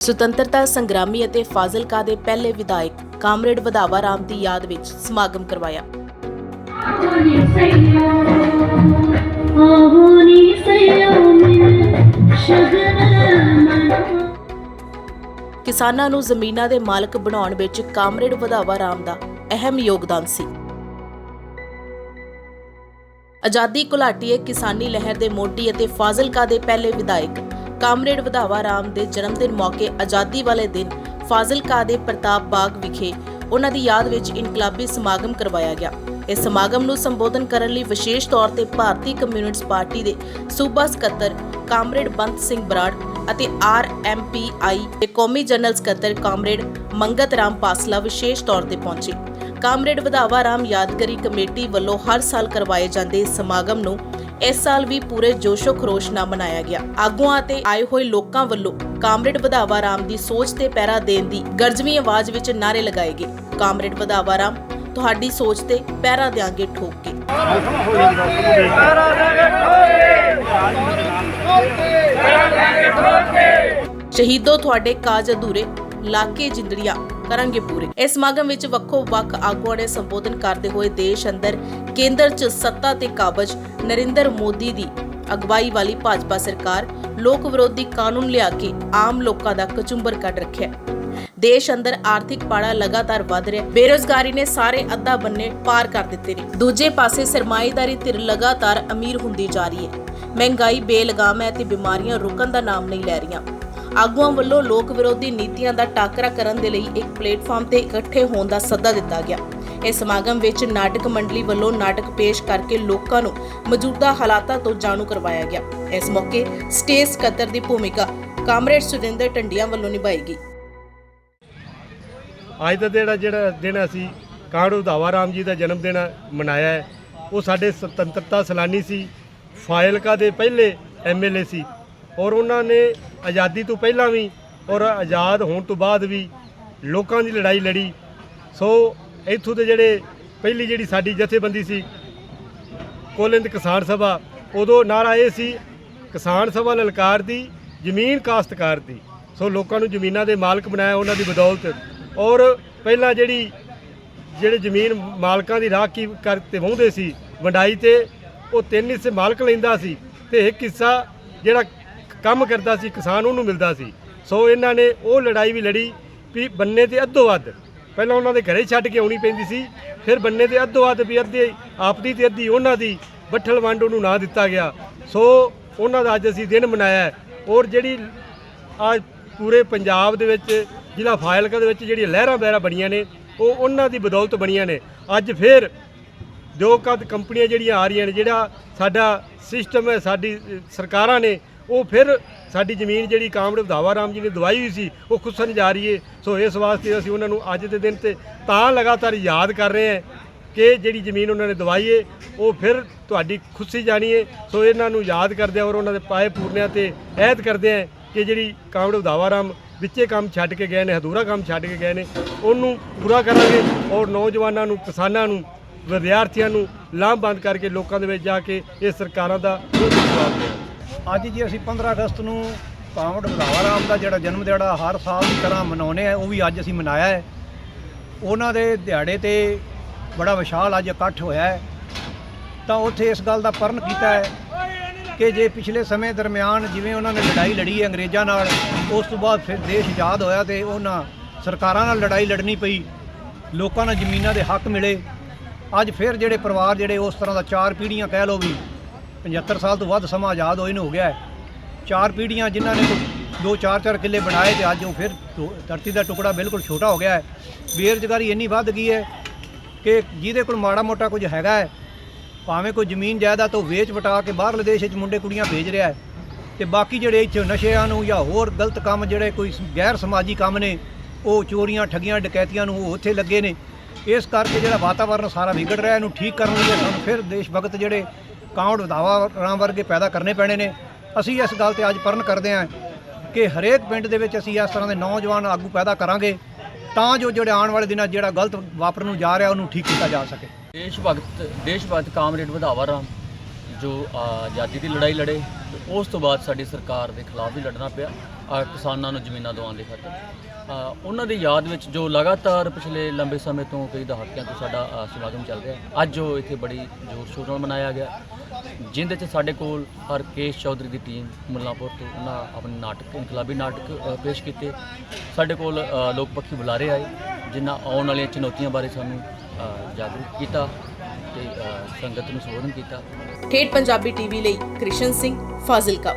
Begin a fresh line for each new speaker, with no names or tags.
ਸੁਤੰਤਰਤਾ ਸੰਗਰਾਮੀ ਅਤੇ ਫਾਜ਼ਿਲਕਾ ਦੇ ਪਹਿਲੇ ਵਿਧਾਇਕ ਕਾਮਰੇਡ ਵਧਾਵਾ ਰਾਮ ਦੀ ਯਾਦ ਵਿੱਚ ਸਮਾਗਮ ਕਰਵਾਇਆ। ਕਿਸਾਨਾਂ ਨੂੰ ਜ਼ਮੀਨਾਂ ਦੇ ਮਾਲਕ ਬਣਾਉਣ ਵਿੱਚ ਕਾਮਰੇਡ ਵਧਾਵਾ ਰਾਮ ਦਾ ਅਹਿਮ ਯੋਗਦਾਨ ਸੀ। ਆਜ਼ਾਦੀ ਘੁਲਾਟੀਏ ਕਿਸਾਨੀ ਲਹਿਰ ਦੇ ਮੋਢੀ ਅਤੇ ਫਾਜ਼ਿਲਕਾ ਦੇ ਪਹਿਲੇ ਵਿਧਾਇਕ ਕਾਮਰੇਡ ਵਧਾਵਾ ਰਾਮ ਦੇ ਜਨਮ ਦਿਨ ਮੌਕੇ ਆਜ਼ਾਦੀ ਵਾਲੇ ਦਿਨ ਫਾਜ਼ਿਲਕਾ ਦੇ ਪ੍ਰਤਾਪ ਬਾਗ ਵਿਖੇ ਉਹਨਾਂ ਦੀ ਯਾਦ ਵਿੱਚ ਇਨਕਲਾਬੀ ਸਮਾਗਮ ਕਰਵਾਇਆ ਗਿਆ। ਇਸ ਸਮਾਗਮ ਨੂੰ ਸੰਬੋਧਨ ਕਰਨ ਲਈ ਵਿਸ਼ੇਸ਼ ਤੌਰ ਤੇ ਭਾਰਤੀ ਕਮਿਊਨਿਸਟ ਪਾਰਟੀ ਦੇ ਸੂਬਾ ਸਕੱਤਰ ਕਾਮਰੇਡ ਬੰਤ ਸਿੰਘ ਬਰਾੜ ਅਤੇ ਆਰਐਮਪੀਆਈ ਦੇ ਕੌਮੀ ਜਨਰਲ ਸਕੱਤਰ ਕਾਮਰੇਡ ਮੰਗਤ ਰਾਮ ਪਾਸਲਾ ਵਿਸ਼ੇਸ਼ ਤੌਰ ਤੇ ਪਹੁੰਚੇ। ਕਾਮਰੇਡ ਵਧਾਵਾ ਰਾਮ ਯਾਦਗਾਰੀ ਕਮੇਟੀ ਵੱਲੋਂ ਹਰ ਸਾਲ ਕਰਵਾਏ ਜਾਂਦੇ ਇਸ ਸਮਾਗਮ ਨੂੰ ਇਸ ਸਾਲ ਵੀ ਪੂਰੇ ਜੋਸ਼ੋ ਖਰੋਸ਼ ਨਾਲ ਮਨਾਇਆ ਗਿਆ। ਆਗੂਆਂ ਅਤੇ ਆਏ ਹੋਏ ਲੋਕਾਂ ਵੱਲੋਂ ਕਾਮਰੇਡ ਵਧਾਵਾ ਰਾਮ ਦੀ ਸੋਚ ਤੇ ਪਹਿਰਾ ਦੇਣ ਦੀ ਗਰਜਵੀਂ ਆਵਾਜ਼ ਵਿੱਚ ਨਾਰੇ ਲਗਾਏ ਗਏ। ਕਾਮਰੇਡ ਵਧਾਵਾ ਰਾਮ, ਤੁਹਾਡੀ ਸੋਚ ਤੇ ਪੈਰਾ ਦਿਆਂਗੇ ਠੋਕ ਕੇ। ਸ਼ਹੀਦੋ, ਤੁਹਾਡੇ ਕਾਜ ਅਧੂਰੇ, ਲਾਕੇ ਜਿੰਦੜੀਆਂ। ਕਰਾਂਗੇ ਪੂਰੇ। ਇਸ ਸਮਾਗਮ ਵਿੱਚ ਵੱਖੋ ਵੱਖ ਆਗੂਆਂ ਨੇ ਸੰਬੋਧਨ ਕਰਦੇ ਹੋਏ ਦੇਸ਼ ਅੰਦਰ ਕੇਂਦਰ 'ਚ ਸੱਤਾ ਤੇ ਕਾਬਜ ਨਰਿੰਦਰ ਮੋਦੀ ਦੀ ਅਗਵਾਈ ਵਾਲੀ ਭਾਜਪਾ ਸਰਕਾਰ ਲੋਕ ਵਿਰੋਧੀ ਕਾਨੂੰਨ ਲਿਆ ਕੇ ਆਮ ਲੋਕਾਂ ਦਾ ਕਚੁੰਬਰ ਕੱਢ ਰੱਖਿਆ ਦੇਸ਼ ਅੰਦਰ ਆਰਥਿਕ ਪਾੜਾ ਲਗਾਤਾਰ ਵਧ ਰਿਹਾ ਹੈ। ਬੇਰੋਜ਼ਗਾਰੀ ਨੇ ਸਾਰੇ ਅੱਧਾ ਬੰਨੇ ਪਾਰ ਕਰ ਦਿੱਤੇ ਨੇ। ਦੂਜੇ ਪਾਸੇ ਸਰਮਾਏਦਾਰੀ ਧਿਰ ਲਗਾਤਾਰ ਅਮੀਰ ਹੁੰਦੀ ਜਾ ਰਹੀ ਹੈ। ਮਹਿੰਗਾਈ, ਬੇਲਗਾਮ ਹੈ ਤੇ ਬਿਮਾਰੀਆਂ ਰੁਕਣ ਦਾ ਨਾਮ ਨਹੀਂ ਲੈ ਰਹੀਆਂ। ਆਗੂਆਂ ਵੱਲੋਂ ਲੋਕ ਵਿਰੋਧੀ ਨੀਤੀਆਂ ਦਾ ਟਾਕਰਾ ਕਰਨ ਦੇ ਲਈ ਇੱਕ ਪਲੇਟਫਾਰਮ ਤੇ ਇਕੱਠੇ ਹੋਣ ਦਾ ਸੱਦਾ ਦਿੱਤਾ ਗਿਆ। ਇਸ ਸਮਾਗਮ ਵਿੱਚ ਨਾਟਕ ਮੰਡਲੀ ਵੱਲੋਂ ਨਾਟਕ ਪੇਸ਼ ਕਰਕੇ ਲੋਕਾਂ ਨੂੰ ਮੌਜੂਦਾ ਹਾਲਾਤਾਂ ਤੋਂ ਜਾਣੂ ਕਰਵਾਇਆ ਗਿਆ। ਇਸ ਮੌਕੇ ਸਟੇਜ ਸਕੱਤਰ ਦੀ ਭੂਮਿਕਾ ਕਾਮਰੇਡ ਸੁਰਿੰਦਰ ਟੰਡੀਆਂ ਵੱਲੋਂ ਨਿਭਾਈ ਗਈ।
ਅੱਜ ਦਾ ਜਿਹੜਾ ਜਿਹੜਾ ਦਿਨ ਅਸੀਂ ਕਾਂਡੋ ਧਾਵਾ ਰਾਮ ਜੀ ਦਾ ਜਨਮ ਦਿਨ ਮਨਾਇਆ ਹੈ। ਉਹ ਸਾਡੇ ਸੁਤੰਤਰਤਾ ਸੈਲਾਨੀ ਸੀ ਫਾਇਲਕਾ ਦੇ ਪਹਿਲੇ ਐਮਐਲਏ ਸੀ ਔਰ ਉਹਨਾਂ ਨੇ ਆਜ਼ਾਦੀ ਤੋਂ ਪਹਿਲਾਂ ਵੀ ਔਰ ਆਜ਼ਾਦ ਹੋਣ ਤੋਂ ਬਾਅਦ ਵੀ ਲੋਕਾਂ ਦੀ ਲੜਾਈ ਲੜੀ। ਸੋ ਇੱਥੋਂ ਦੇ ਜਿਹੜੇ ਪਹਿਲੀ ਜਿਹੜੀ ਸਾਡੀ ਜਥੇਬੰਦੀ ਸੀ, ਕੋਲਿੰਦ ਕਿਸਾਨ ਸਭਾ, ਉਦੋਂ ਨਾਰਾ ਇਹ ਸੀ ਕਿਸਾਨ ਸਭਾ ਲਲਕਾਰ ਦੀ, ਜ਼ਮੀਨ ਕਾਸ਼ਤਕਾਰ ਦੀ। ਸੋ ਲੋਕਾਂ ਨੂੰ ਜ਼ਮੀਨਾਂ ਦੇ ਮਾਲਕ ਬਣਾਇਆ ਉਹਨਾਂ ਦੀ ਬਦੌਲਤ। ਔਰ ਪਹਿਲਾਂ ਜਿਹੜੀ, ਜਿਹੜੇ ਜ਼ਮੀਨ ਮਾਲਕਾਂ ਦੀ ਰਾਖੀ ਕਰਤੇ ਵਾਹੁੰਦੇ ਸੀ, ਵੰਡਾਈ ਤੇ, ਉਹ ਤਿੰਨ ਹਿੱਸੇ ਮਾਲਕ ਲੈਂਦਾ ਸੀ ਤੇ ਇੱਕ ਹਿੱਸਾ ਜਿਹੜਾ ਕੰਮ ਕਰਦਾ ਸੀ, ਕਿਸਾਨ ਉਹਨੂੰ ਮਿਲਦਾ ਸੀ। ਸੋ ਇਹਨਾਂ ਨੇ ਉਹ ਲੜਾਈ ਵੀ ਲੜੀ ਵੀ ਬੰਨੇ ਤੇ ਅੱਧੋ ਵੱਧ ਪਹਿਲਾਂ ਉਹਨਾਂ ਦੇ ਘਰੇ ਛੱਡ ਕੇ ਆਉਣੀ ਪੈਂਦੀ ਸੀ, ਫਿਰ ਬੰਨੇ ਤੇ ਅੱਧੋ ਵੱਧ ਵੀ ਅੱਧੇ ਆਪਦੀ ਤੇ ਅੱਧੀ ਉਹਨਾਂ ਦੀ, ਬੱਠਲ ਵੰਡ ਉਹਨੂੰ ਨਾ ਦਿੱਤਾ ਗਿਆ। ਸੋ ਉਹਨਾਂ ਦਾ ਅੱਜ ਅਸੀਂ ਦਿਨ ਮਨਾਇਆ ਔਰ ਜਿਹੜੀ ਅੱਜ ਪੂਰੇ ਪੰਜਾਬ ਦੇ ਵਿੱਚ, ਜ਼ਿਲ੍ਹਾ ਫਾਜ਼ਿਲਕਾ ਦੇ ਵਿੱਚ ਜਿਹੜੀਆਂ ਲਹਿਰਾਂ ਬਹਿਰਾਂ ਬਣੀਆਂ ਨੇ, ਉਹ ਉਹਨਾਂ ਦੀ ਬਦੌਲਤ ਬਣੀਆਂ ਨੇ। ਅੱਜ ਫਿਰ ਜੋ ਕਦ ਕੰਪਨੀਆਂ ਜਿਹੜੀਆਂ ਆ ਰਹੀਆਂ ਨੇ, ਜਿਹੜਾ ਸਾਡਾ ਸਿਸਟਮ ਹੈ, ਸਾਡੀ ਸਰਕਾਰਾਂ ਨੇ ਉਹ ਫਿਰ ਸਾਡੀ ਜ਼ਮੀਨ ਜਿਹੜੀ ਕਾਮਰੇਡ ਵਧਾਵਾ ਰਾਮ ਜੀ ਨੇ ਦਵਾਈ ਹੋਈ ਸੀ, ਉਹ ਖੁੱਸਣ ਜਾ ਰਹੀ ਹੈ ਸੋ ਇਸ ਵਾਸਤੇ ਅਸੀਂ ਉਹਨਾਂ ਨੂੰ ਅੱਜ ਦੇ ਦਿਨ ਤੇ ਤਾਂ ਲਗਾਤਾਰ ਯਾਦ ਕਰ ਰਹੇ ਹਾਂ ਕਿ ਜਿਹੜੀ ਜ਼ਮੀਨ ਉਹਨਾਂ ਨੇ ਦਵਾਈ ਹੈ ਉਹ ਫਿਰ ਤੁਹਾਡੀ ਖੁੱਸੀ ਜਾਣੀ ਹੈ ਸੋ ਇਹਨਾਂ ਨੂੰ ਯਾਦ ਕਰਦੇ ਔਰ ਉਹਨਾਂ ਦੇ ਪਾਏ ਪੂਰਨਿਆਂ ਤੇ ਐਦ ਕਰਦੇ ਹਾਂ ਕਿ ਜਿਹੜੀ ਕਾਮਰੇਡ ਵਧਾਵਾ ਰਾਮ ਵਿੱਚੇ ਕੰਮ ਛੱਡ ਕੇ ਗਏ ਨੇ ਅਧੂਰਾ ਕੰਮ ਛੱਡ ਕੇ ਗਏ ਨੇ, ਉਹਨੂੰ ਪੂਰਾ ਕਰਾਂਗੇ ਔਰ ਨੌਜਵਾਨਾਂ ਨੂੰ, ਕਿਸਾਨਾਂ ਨੂੰ, ਵਿਦਿਆਰਥੀਆਂ ਨੂੰ ਲਾਮਬੰਦ ਕਰਕੇ ਲੋਕਾਂ ਦੇ ਵਿੱਚ ਜਾ ਕੇ ਇਹ ਸਰਕਾਰਾਂ ਦਾ ਜਵਾਬ ਦੇਣਾ
ਅੱਜ ਜੇ ਅਸੀਂ 15 ਅਗਸਤ ਨੂੰ ਕਾਮੜ ਵਧਾਵਾ ਰਾਮ ਦਾ ਜਿਹੜਾ ਜਨਮ ਦਿਹਾੜਾ ਹਰ ਸਾਲ ਦੀ ਤਰ੍ਹਾਂ ਮਨਾਉਂਦੇ ਆ ਉਹ ਵੀ ਅੱਜ ਅਸੀਂ ਮਨਾਇਆ ਹੈ। ਉਹਨਾਂ ਦੇ ਦਿਹਾੜੇ ਤੇ ਬੜਾ ਵਿਸ਼ਾਲ ਅੱਜ ਇਕੱਠ ਹੋਇਆ ਹੈ। ਤਾਂ ਉੱਥੇ ਇਸ ਗੱਲ ਦਾ ਪਰਨ ਕੀਤਾ ਹੈ ਕਿ ਜੇ ਪਿਛਲੇ ਸਮੇਂ ਦਰਮਿਆਨ ਜਿਵੇਂ ਉਹਨਾਂ ਨੇ ਲੜਾਈ ਲੜੀ ਹੈ ਅੰਗਰੇਜ਼ਾਂ ਨਾਲ, ਉਸ ਤੋਂ ਬਾਅਦ ਫਿਰ ਦੇਸ਼ ਆਜ਼ਾਦ ਹੋਇਆ ਤੇ ਉਹਨਾਂ ਸਰਕਾਰਾਂ ਨਾਲ ਲੜਾਈ ਲੜਨੀ ਪਈ, ਲੋਕਾਂ ਨੂੰ ਜ਼ਮੀਨਾਂ ਦੇ ਹੱਕ ਮਿਲੇ। ਅੱਜ ਫਿਰ ਜਿਹੜੇ ਪਰਿਵਾਰ ਜਿਹੜੇ ਉਸ ਤਰ੍ਹਾਂ ਦਾ ਚਾਰ ਪੀੜ੍ਹੀਆਂ ਕਹਿ ਲਓ ਵੀ 75 ਸਾਲ ਤੋਂ ਵੱਧ ਸਮਾਂ ਆਜ਼ਾਦ ਹੋਏ ਨੂੰ ਹੋ ਗਿਆ ਹੈ। ਚਾਰ ਪੀੜ੍ਹੀਆਂ ਜਿਨ੍ਹਾਂ ਨੇ ਦੋ ਚਾਰ ਚਾਰ ਕਿੱਲੇ ਬਣਾਏ ਤੇ ਅੱਜ ਉਹ ਫਿਰ ਧਰਤੀ ਦਾ ਟੁਕੜਾ ਬਿਲਕੁਲ ਛੋਟਾ ਹੋ ਗਿਆ ਹੈ। ਬੇਰੁਜ਼ਗਾਰੀ ਇੰਨੀ ਵੱਧ ਗਈ ਹੈ ਕਿ ਜਿਹਦੇ ਕੋਲ ਮਾੜਾ ਮੋਟਾ ਕੁਝ ਹੈਗਾ ਹੈ, ਭਾਵੇਂ ਕੋਈ ਜ਼ਮੀਨ ਜਾਇਦਾਦ ਤੋਂ ਵੇਚ ਵਟਾ ਕੇ ਬਾਹਰਲੇ ਦੇਸ਼ ਵਿੱਚ ਮੁੰਡੇ ਕੁੜੀਆਂ ਭੇਜ ਰਿਹਾ ਹੈ ਤੇ ਬਾਕੀ ਜਿਹੜੇ ਇੱਥੇ ਨਸ਼ਿਆਂ ਨੂੰ ਜਾਂ ਹੋਰ ਗਲਤ ਕੰਮ ਜਿਹੜੇ ਕੋਈ ਗੈਰ ਸਮਾਜੀ ਕੰਮ ਨੇ, ਉਹ ਚੋਰੀਆਂ, ਠੱਗੀਆਂ, ਡਕੈਤੀਆਂ ਨੂੰ ਉਹ ਉੱਥੇ ਲੱਗੇ ਨੇ। ਇਸ ਕਰਕੇ ਜਿਹੜਾ ਵਾਤਾਵਰਨ ਸਾਰਾ ਵਿਗੜ ਰਿਹਾ ਇਹਨੂੰ ਠੀਕ ਕਰਨ ਲਈ ਸਾਨੂੰ ਫਿਰ ਦੇਸ਼ ਭਗਤ ਜਿਹੜੇ ਕਾਂਵੜ ਵਧਾਵਾ ਰਾਮ ਵਰਗੇ ਪੈਦਾ ਕਰਨੇ ਪੈਣੇ ਨੇ। ਅਸੀਂ ਇਸ ਗੱਲ ਤੇ ਅੱਜ ਪਰਨ ਕਰਦੇ ਹਾਂ ਕਿ ਹਰੇਕ ਪਿੰਡ ਦੇ ਵਿੱਚ ਅਸੀਂ ਇਸ ਤਰ੍ਹਾਂ ਦੇ ਨੌਜਵਾਨ ਆਗੂ ਪੈਦਾ ਕਰਾਂਗੇ ਤਾਂ ਜੋ ਜਿਹੜੇ ਆਉਣ ਵਾਲੇ ਦਿਨਾਂ 'ਚ ਜਿਹੜਾ ਗਲਤ ਵਾਪਰਨ ਨੂੰ ਜਾ ਰਿਹਾ, ਉਹਨੂੰ ਠੀਕ ਕੀਤਾ ਜਾ ਸਕੇ।
ਦੇਸ਼ ਭਗਤ ਦੇਸ਼ ਭਗਤ ਕਾਮਰੇਡ ਵਧਾਵਾ ਰਾਮ, ਜੋ ਆਜ਼ਾਦੀ ਦੀ ਲੜਾਈ ਲੜੇ। ਉਸ ਤੋਂ ਬਾਅਦ ਸਾਡੀ ਸਰਕਾਰ ਦੇ ਖਿਲਾਫ ਵੀ ਲੜਨਾ ਪਿਆ ਅ, ਕਿਸਾਨਾਂ ਨੂੰ ਜ਼ਮੀਨਾਂ ਦਿਵਾਉਣ ਦੇ ਖਾਤਰ। ਉਹਨਾਂ ਦੀ ਯਾਦ ਵਿੱਚ ਜੋ ਲਗਾਤਾਰ ਪਿਛਲੇ ਲੰਬੇ ਸਮੇਂ ਤੋਂ ਕਈ ਦਹਾਕਿਆਂ ਤੋਂ ਸਾਡਾ ਸਮਾਗਮ ਚੱਲ ਰਿਹਾ ਅੱਜ ਉਹ ਇੱਥੇ ਬੜੀ ਜ਼ੋਰ ਸ਼ੋਰ ਨਾਲ ਮਨਾਇਆ ਗਿਆ। ਜਿੰਦੇ 'ਚ ਸਾਡੇ ਕੋਲ ਹਰਕੇਸ਼ ਚੌਧਰੀ ਦੀ ਟੀਮ ਮੁੱਲਾਂਪੁਰ ਤੋਂ ਉਹਨਾਂ ਆਪਣੇ ਨਾਟਕ ਇਨਕਲਾਬੀ ਨਾਟਕ ਪੇਸ਼ ਕੀਤੇ। ਸਾਡੇ ਕੋਲ ਲੋਕ ਪੱਖੀ ਬੁਲਾਰੇ ਆਏ ਜਿਨ੍ਹਾਂ ਆਉਣ ਵਾਲੀਆਂ ਚੁਣੌਤੀਆਂ ਬਾਰੇ ਸਾਨੂੰ ਜਾਗਰੂਕ ਕੀਤਾ। ਤੇ ਸੰਗਤ ਨੂੰ ਸੰਬੋਧਨ ਕੀਤਾ।
ਠੇਠ ਪੰਜਾਬੀ ਟੀਵੀ ਲਈ ਕ੍ਰਿਸ਼ਨ ਸਿੰਘ ਫਾਜ਼ਿਲਕਾ।